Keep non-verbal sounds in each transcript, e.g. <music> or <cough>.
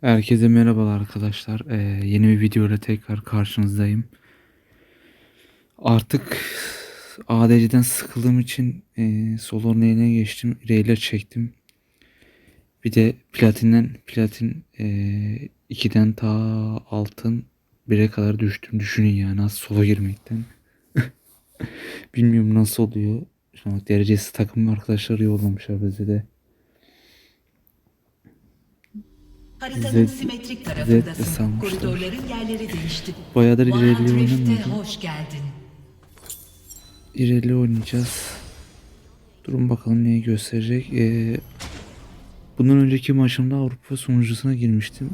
Herkese merhabalar arkadaşlar. Ee, yeni bir videoyla tekrar karşınızdayım. Artık ADC'den sıkıldığım için e, solo lane'e geçtim. Railer çektim. Bir de platinden platin e, 2'den ta altın 1'e kadar düştüm. Düşünün yani nasıl solo girmekten. <laughs> Bilmiyorum nasıl oluyor. Şu an derecesi takım arkadaşları yollamışlar bize de. Haritanın Z- simetrik tarafındasın. Koridorların yerleri değişti. Bayağıdır Rift'e oynamıyordum. hoş geldin. İreli oynayacağız. Durun bakalım neyi gösterecek. Ee, bundan önceki maçımda Avrupa sunucusuna girmiştim.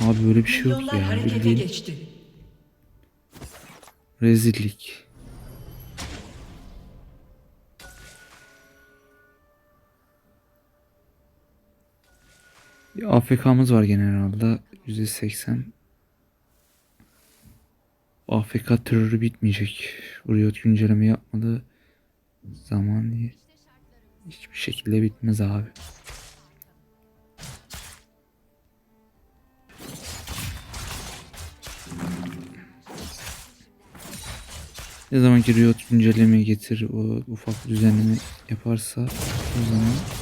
Abi böyle bir şey yok ya. Bildiğin geçti. rezillik. Bir AFK'mız var gene herhalde. %80. AFK terörü bitmeyecek. Riot güncelleme yapmadı. Zaman hiçbir şekilde bitmez abi. Ne zaman ki Riot güncelleme getir o ufak düzenleme yaparsa o zaman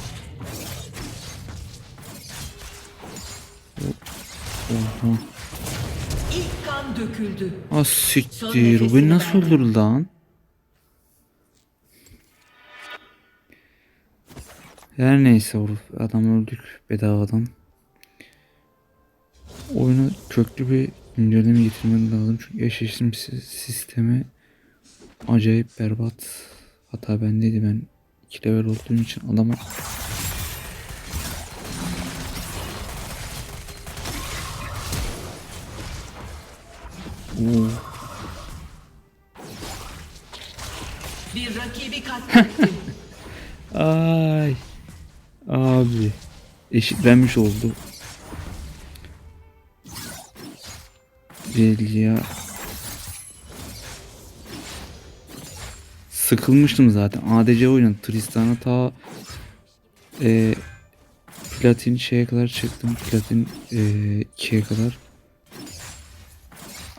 Oha. İlk kan döküldü. Ah siktir. Bu nasıl öldürdü lan? Her neyse. Adam öldük bedavadan. Oyuna köklü bir güncelleme getirmem lazım. Çünkü eşleştim si- sistemi acayip berbat. Hata bendeydi ben 2 level olduğum için adama Bir rakibi katletti. <laughs> Ay. Abi. Eşitlenmiş oldu. Belli ya. Sıkılmıştım zaten. ADC oynadım. Tristan'a ta e, platin şeye kadar çıktım. Platin e, 2'ye kadar.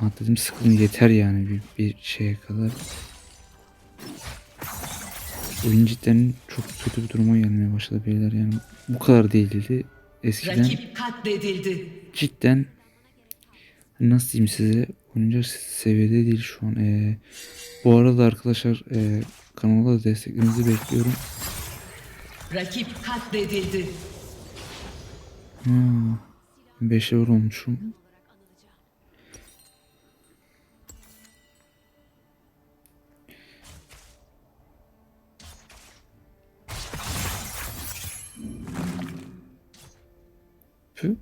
Ha dedim sıkıldım yeter yani bir, bir şeye kadar. Oyun cidden çok kötü bir duruma gelmeye başladı beyler yani bu kadar değildi eskiden Rakip katledildi. cidden nasıl diyeyim size oynayacak seviyede değil şu an Ee, bu arada arkadaşlar e, kanala da desteklerinizi bekliyorum Rakip katledildi. ha, 5 euro olmuşum Püh.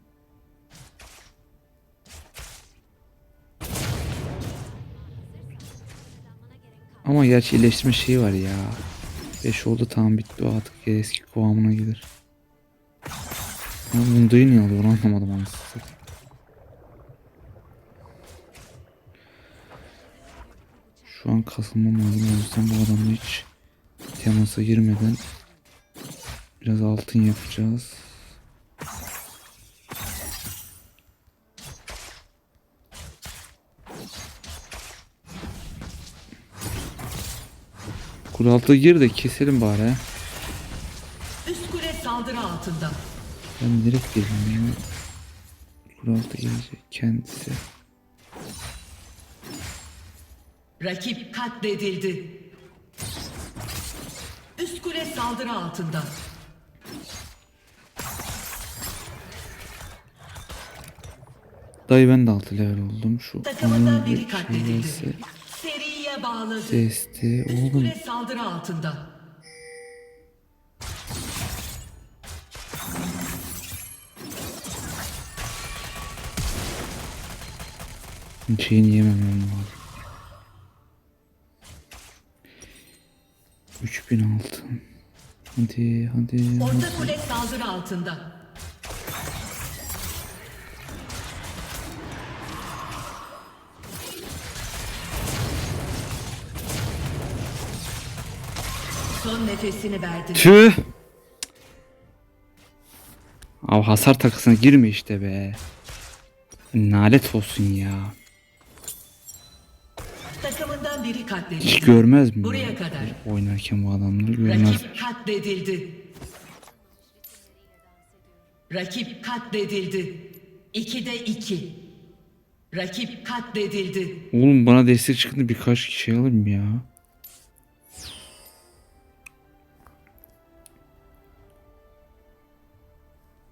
Ama gerçi iyileştirme şeyi var ya. 5 oldu tamam bitti o artık eski kıvamına gelir. Ama bunu niye alıyor onu anlamadım anasını. Şu an kasılmam lazım o yüzden bu adamla hiç temasa girmeden biraz altın yapacağız. Kule altı gir de keselim bari. Üst kule saldırı altında. Ben direkt geldim ya. Kule altı gelecek kendisi. Rakip katledildi. Üst kule saldırı altında. Dayı ben de 6 level oldum. Şu Takımında onun biri bir katledildi. şeysi, Seriye bağladı. Desti. Üst Oğlum kule saldırı altında. şeyini yememem lazım. 3000 altın. Hadi hadi. hadi. Orta kule saldırı altında. Son nefesini verdi. Tüh. Abi hasar takısına girme işte be. Nalet olsun ya. Takımından biri Hiç katledildi. görmez mi? Buraya ya? kadar. Oynarken bu adamları görmez. Rakip katledildi. Rakip katledildi. İkide iki. Rakip katledildi. Oğlum bana destek çıktı birkaç kişi alayım ya.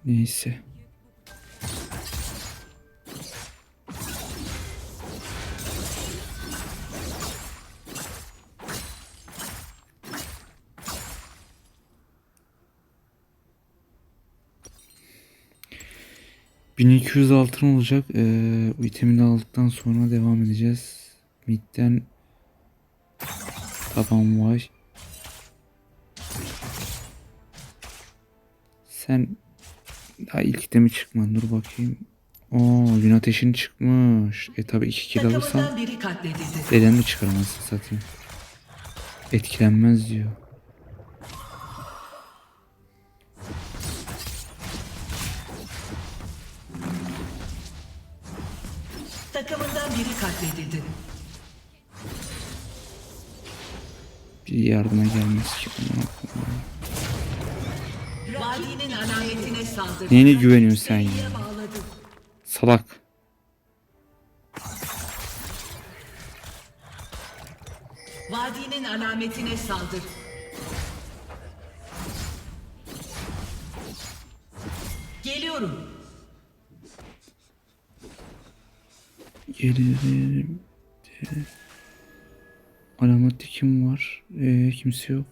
Neyse. ...1200 altın olacak. Ee, itemini aldıktan sonra devam edeceğiz. Mid'den... Taban var. Sen... Daha ilk itemi çıkmadın. Dur bakayım. Oo, gün ateşin çıkmış. E tabi iki kill alırsam... Takımından biri katledildi. Neden de çıkaramazsın satayım. Etkilenmez diyor. Takımından biri katledildi. Bir yardıma gelmez ki. Aman Vadinin alametine saldırdı. Neyine güveniyorsun sen ya? Salak. Vadinin alametine saldır. Geliyorum. Gelirim. de. Alamette kim var? Ee, kimse yok.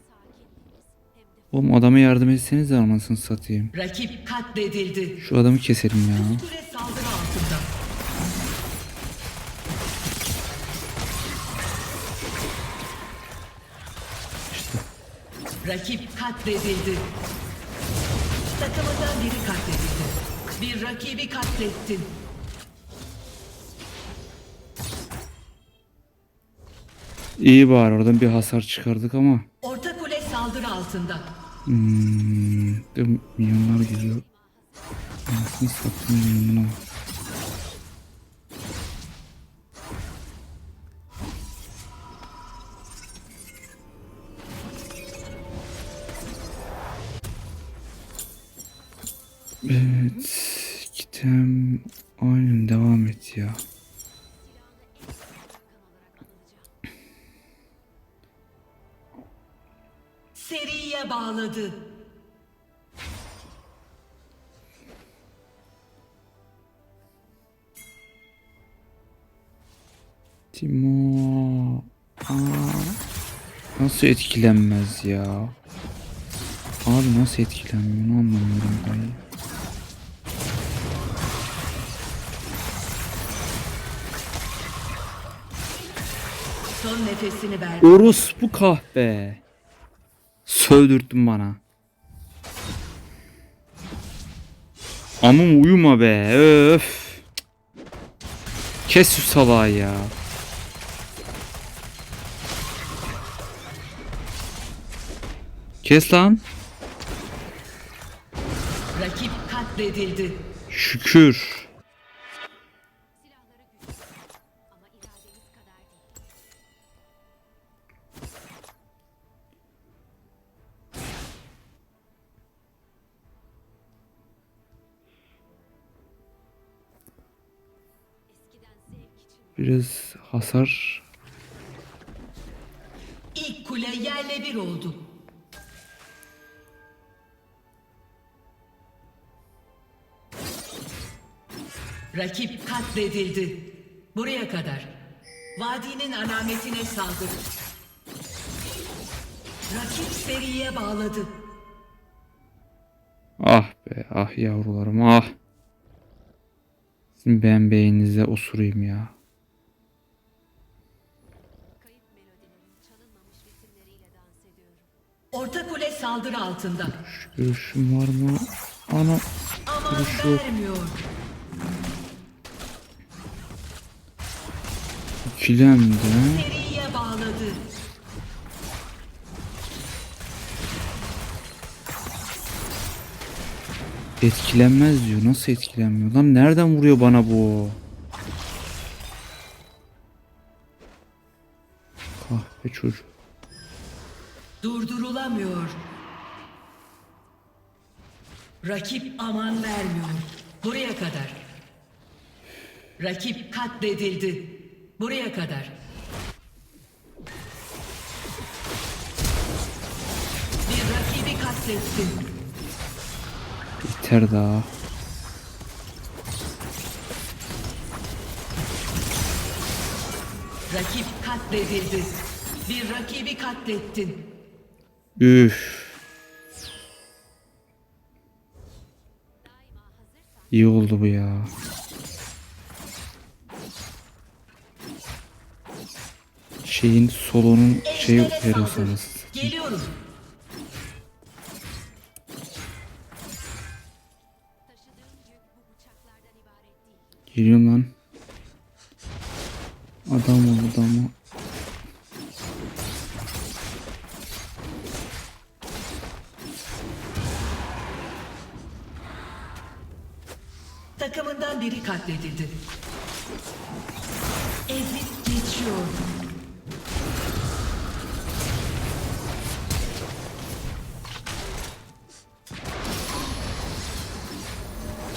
Oğlum adama yardım etseniz de anasını satayım. Rakip katledildi. Şu adamı keselim ya. Kule saldırı altında. İşte. Rakip katledildi. Takımından biri katledildi. Bir rakibi katlettin. İyi bari oradan bir hasar çıkardık ama. Saldırı altında. Hmm, de milyonlar geliyor. Anasını satayım milyonuna. Timo. Aa, nasıl etkilenmez ya? Abi nasıl etkilenmiyor onu anlamıyorum ben. ya. Son nefesini verdi. Orospu kahpe. Sövdürttün bana. Amım uyuma be. Öf. Kes şu salağı ya. Kes lan. Rakip katledildi. Şükür. Biraz hasar. İlk kule yerle bir oldu. Rakip katledildi. Buraya kadar. Vadinin alametine saldır. Rakip seriye bağladı. Ah be ah yavrularım ah. Sizin ben beyninize osurayım ya. Orta kule saldırı altında. Görüşüm var mı? Ana. Aman vermiyor. ikilemde etkilenmez diyor. Nasıl etkilenmiyor? Lan nereden vuruyor bana bu? Kahpe çocuk. Durdurulamıyor. Rakip aman vermiyor. Buraya kadar. Rakip katledildi. Buraya kadar. Bir rakibi katlettin. Biter daha. Rakip katledildi. Bir rakibi katlettin. Üf. İyi oldu bu ya. Şeyin solonun şey arası. Geliyorum. Geliyorum lan. Adam ol adam ol. Takımından biri katledildi. Ezip geçiyor.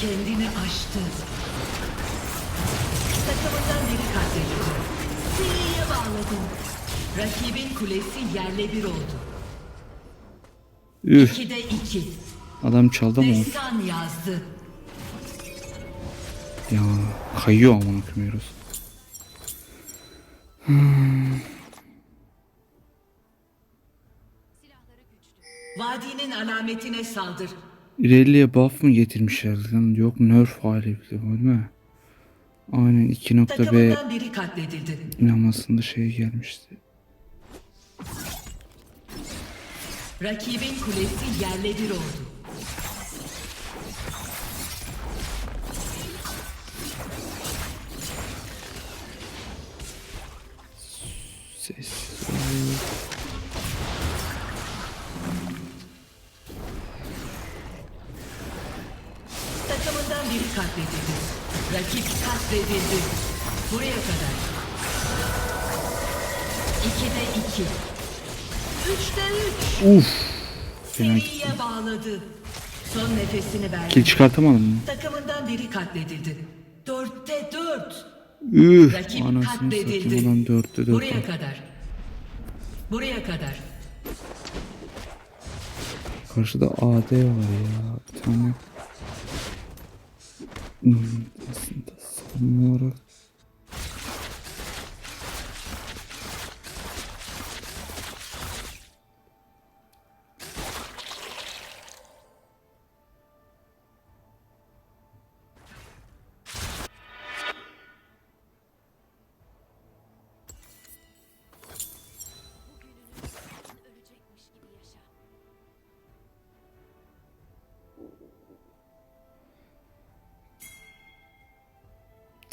Kendini aştı. Takımından biri katledildi. Seriye bağladı. Rakibin kulesi yerle bir oldu. Üf. 2'de 2. Adam çaldı mı? Destan yazdı. Ya kayıyor amına. Silahları güçlü. Vadinin alametine saldır. İrelia'ya buff mı getirmişler lan? Yok nerf hali bile bu değil mi? Aynen 2.B Takımından biri katledildi. inamasında şey gelmişti. Rakibin kulesi yerle bir oldu. Sessiz Biri katledildi. Rakip katledildi. Buraya kadar. İkide iki. Üçte üç. Uf. Seriye bağladı. Son nefesini verdi. kill çıkartamadım mı? Takımından biri katledildi. Dörtte dört. Üf. Rakip Anasını katledildi. satayım adam dörtte dört. Buraya kadar. Buraya kadar. Karşıda AD var ya. Bir tane. 40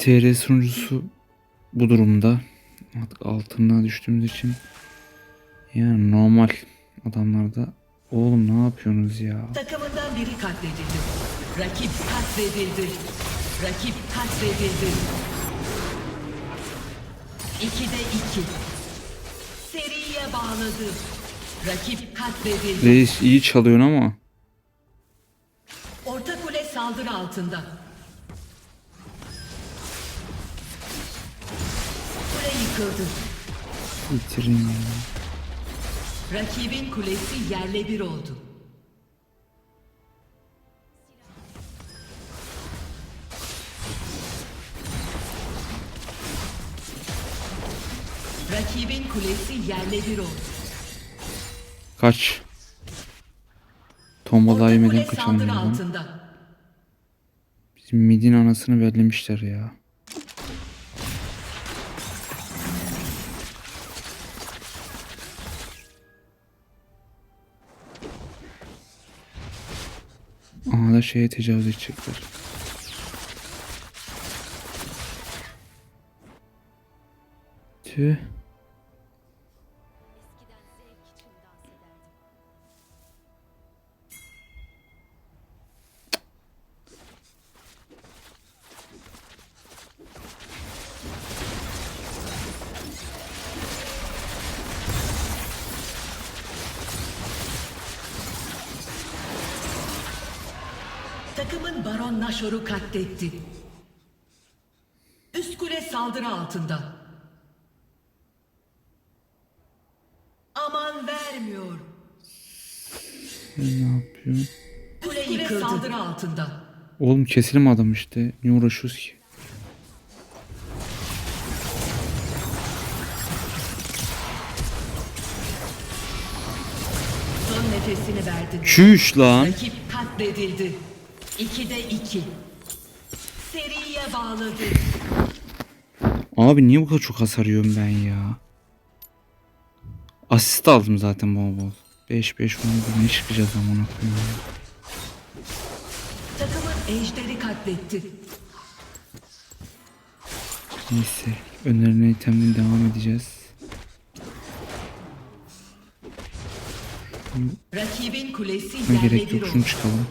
TR sunucusu bu durumda. Artık altına düştüğümüz için yani normal adamlarda oğlum ne yapıyorsunuz ya? Takımından biri katledildi. Rakip katledildi. Rakip katledildi. İkide iki. Seriye bağladı. Rakip katledildi. Reis iyi çalıyorsun ama Orta kule saldırı altında. Yıkıldı. bitirin ya. Rakibin kulesi yerle bir oldu. Rakibin kulesi yerle bir oldu. Kaç. Tombala yemeden altında. Bizim midin anasını bellemişler ya. Da şeye tecavüz edecekler. Tüh. Nashor'u katletti. Üst kule saldırı altında. Aman vermiyor. Ne yapıyor? Kule, yıkıldı. saldırı altında. Oğlum keselim adam işte. Niye uğraşıyoruz ki? Son nefesini verdi. Çüş lan. Rakip katledildi. 2'de 2. Seriye bağladı. Abi niye bu kadar çok hasar yiyorum ben ya? Asist aldım zaten bol bol. 5 5 10 ne çıkacağız amına koyayım. ya. Takımın ejderi katletti. Neyse. Önlerine itemden devam edeceğiz. Rakibin kulesi yerle bir yok şunu oldu. çıkalım.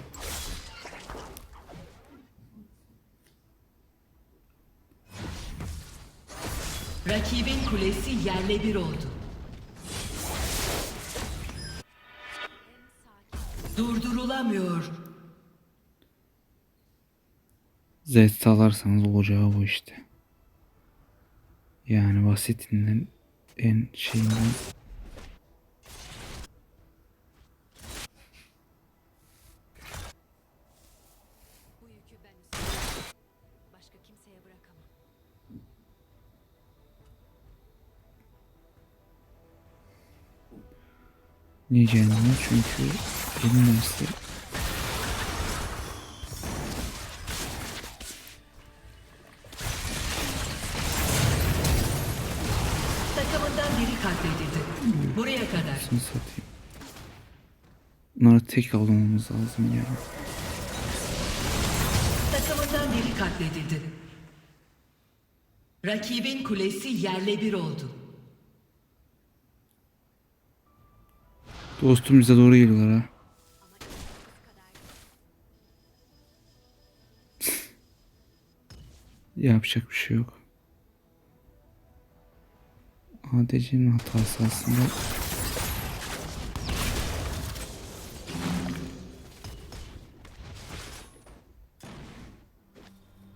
Rakibin kulesi yerle bir oldu. Durdurulamıyor. Z salarsanız olacağı bu işte. Yani basitinden en şeyinden Bu yükü ben üstleneceğim. Başka kimseye bırakamam. Yiyeceğim var çünkü benim nesli. Buraya kadar. Şunu satayım. Bunları tek almamız lazım ya. Takımından biri katledildi. Rakibin kulesi yerle bir oldu. Dostum bize doğru geliyorlar ha. <laughs> Yapacak bir şey yok. ADC'nin hatası aslında.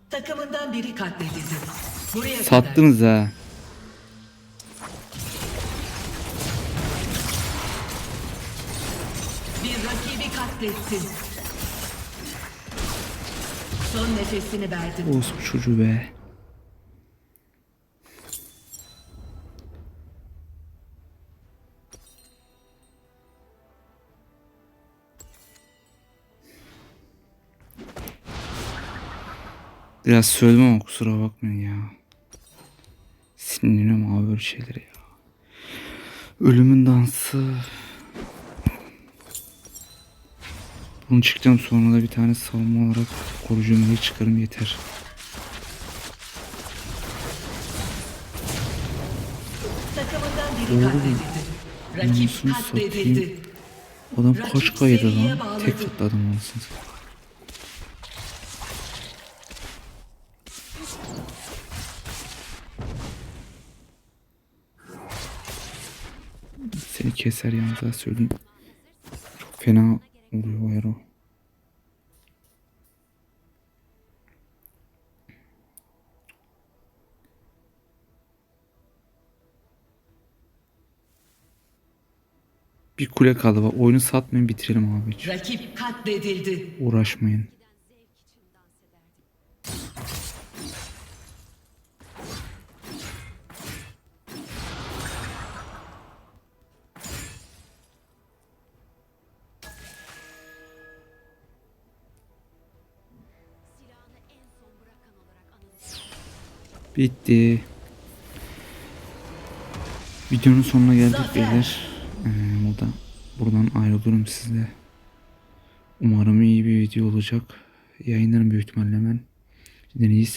Takımından biri katledildi. Buraya kadar. Sattınız ha. Rakibi katlettin. Son nefesini verdin. Olsun çocuğu be. Biraz söyledim ama kusura bakmayın ya. Sinirleniyorum abi böyle şeylere ya. Ölümün dansı. Bunu çıkacağım sonra da bir tane savunma olarak korucu melek çıkarım yeter. Takımından biri katledildi. Rakip Anasını katledildi. satayım. Adam Rakip kaç kaydı seriye lan? bağladı. Tek attı adam anasını satayım. Seni keser yalnız ha söyleyeyim. Çok fena oluyor o hero. Bir kule kaldı oyunu satmayın bitirelim abi hiç. Rakip katledildi. Uğraşmayın. Bitti. Videonun sonuna geldik beyler. Ee, burada buradan ayrılıyorum sizle. Umarım iyi bir video olacak. Yayınlarım büyük ihtimalle hemen. İyi